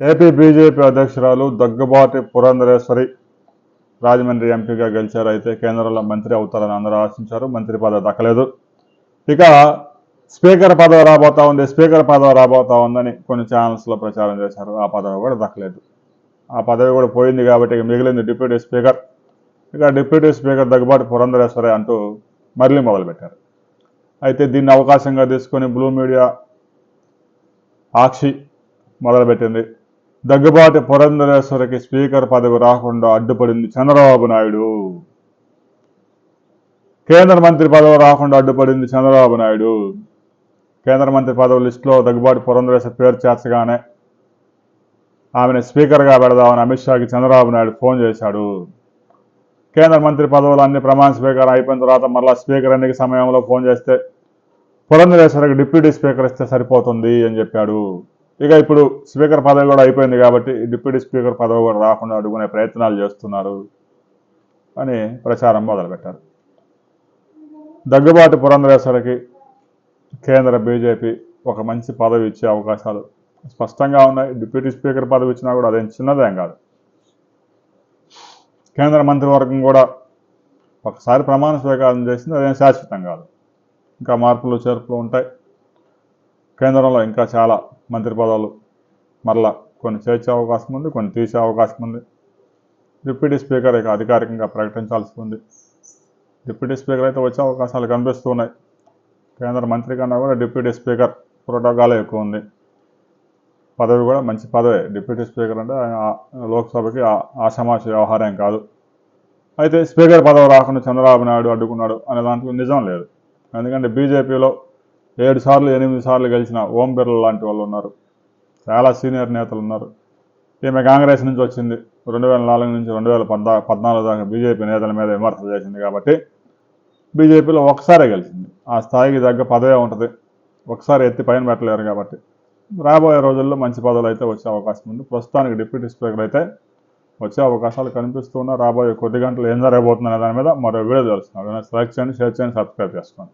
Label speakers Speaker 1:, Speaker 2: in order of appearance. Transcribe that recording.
Speaker 1: AP BJP అధ్యక్షురాలు దగ్గుబాటి పురంధరేశ్వరి రాజమండ్రి ఎంపీగా గెలిచారు. అయితే కేంద్రంలో మంత్రి అవుతారని అందరూ ఆశించారు. మంత్రి పదవి దక్కలేదు. ఇక స్పీకర్ పదవి రాబోతా ఉంది. స్పీకర్ పదవి రాబోతా ఉందని కొన్ని ఛానల్స్లో ప్రచారం చేశారు. ఆ పదవి కూడా దక్కలేదు. ఆ పదవి కూడా పోయింది కాబట్టి ఇక మిగిలింది డిప్యూటీ స్పీకర్. ఇక డిప్యూటీ స్పీకర్ దగ్గుబాటి పురంధరేశ్వరి అంటూ మళ్ళీ మొదలుపెట్టారు. అయితే దీన్ని అవకాశంగా తీసుకొని బ్లూ మీడియా ఆక్షి మొదలుపెట్టింది. దగ్గుబాటి పురంధరేశ్వరికి స్పీకర్ పదవి రాకుండా అడ్డుపడింది చంద్రబాబు నాయుడు. కేంద్ర మంత్రి పదవి రాకుండా అడ్డుపడింది చంద్రబాబు నాయుడు. కేంద్ర మంత్రి పదవి లిస్టులో దగ్గుబాటి పురంధరేశ్వర పేరు చేర్చగానే ఆమెను స్పీకర్గా పెడదామని అమిత్ షాకి చంద్రబాబు నాయుడు ఫోన్ చేశాడు. కేంద్ర మంత్రి పదవులు అన్ని ప్రమాణ స్పీకర్ అయిపోయిన తర్వాత మళ్ళీ స్పీకర్ ఎన్నిక సమయంలో ఫోన్ చేస్తే పురంధరేశ్వరికి డిప్యూటీ స్పీకర్ ఇస్తే సరిపోతుంది అని చెప్పాడు. ఇక ఇప్పుడు స్పీకర్ పదవి కూడా అయిపోయింది కాబట్టి డిప్యూటీ స్పీకర్ పదవి కూడా రాకుండా అడుగునే ప్రయత్నాలు చేస్తున్నారు అని ప్రచారం మొదలుపెట్టారు. దగ్గుబాటు పురంధరేశ్వరికి కేంద్ర బీజేపీ ఒక మంచి పదవి ఇచ్చే అవకాశాలు స్పష్టంగా ఉన్నాయి. డిప్యూటీ స్పీకర్ పదవి ఇచ్చినా కూడా అదేం చిన్నదేం కాదు. కేంద్ర మంత్రివర్గం కూడా ఒకసారి ప్రమాణ స్వీకారం చేసింది అదేం శాశ్వతం కాదు. ఇంకా మార్పులు చేర్పులు ఉంటాయి. కేంద్రంలో ఇంకా చాలా మంత్రి పదవులు మరలా కొన్ని చేర్చే అవకాశం ఉంది కొన్ని తీసే అవకాశం ఉంది. డిప్యూటీ స్పీకర్ ఇక అధికారికంగా ప్రకటించాల్సి ఉంది. డిప్యూటీ స్పీకర్ అయితే వచ్చే అవకాశాలు కనిపిస్తున్నాయి. కేంద్ర మంత్రి కన్నా కూడా డిప్యూటీ స్పీకర్ ప్రోటోకాలే ఎక్కువ ఉంది. పదవి కూడా మంచి పదవే. డిప్యూటీ స్పీకర్ అంటే లోక్సభకి ఆ- వ్యవహారం కాదు. అయితే స్పీకర్ పదవి రాకుండా చంద్రబాబు నాయుడు అడ్డుకున్నాడు అనే దాంట్లో నిజం లేదు. ఎందుకంటే బీజేపీలో ఏడు సార్లు ఎనిమిది సార్లు గెలిచిన ఓం బిర్లా లాంటి వాళ్ళు ఉన్నారు. చాలా సీనియర్ నేతలు ఉన్నారు. ఈమె కాంగ్రెస్ నుంచి వచ్చింది. రెండు వేల నాలుగు నుంచి రెండు వేల పద్నా పద్నాలుగు దాకా బీజేపీ నేతల మీద విమర్శలు చేసింది కాబట్టి బీజేపీలో ఒకసారే గెలిచింది. ఆ స్థాయికి తగ్గ పదవే ఉంటుంది. ఒకసారి ఎత్తి పైన పెట్టలేరు కాబట్టి. రాబోయే రోజుల్లో మంచి పదవులు అయితే వచ్చే అవకాశం ఉంది. ప్రస్తుతానికి డిప్యూటీ స్పీకర్ అయితే వచ్చే అవకాశాలు కనిపిస్తున్నా రాబోయే కొద్ది గంటలు ఏం జరగబోతుందనే దాని మీద మరో వీడియో తెలుస్తున్నాను సెలెక్ట్ చేయండి షేర్ చేయండి సబ్స్క్రైబ్ చేసుకోండి.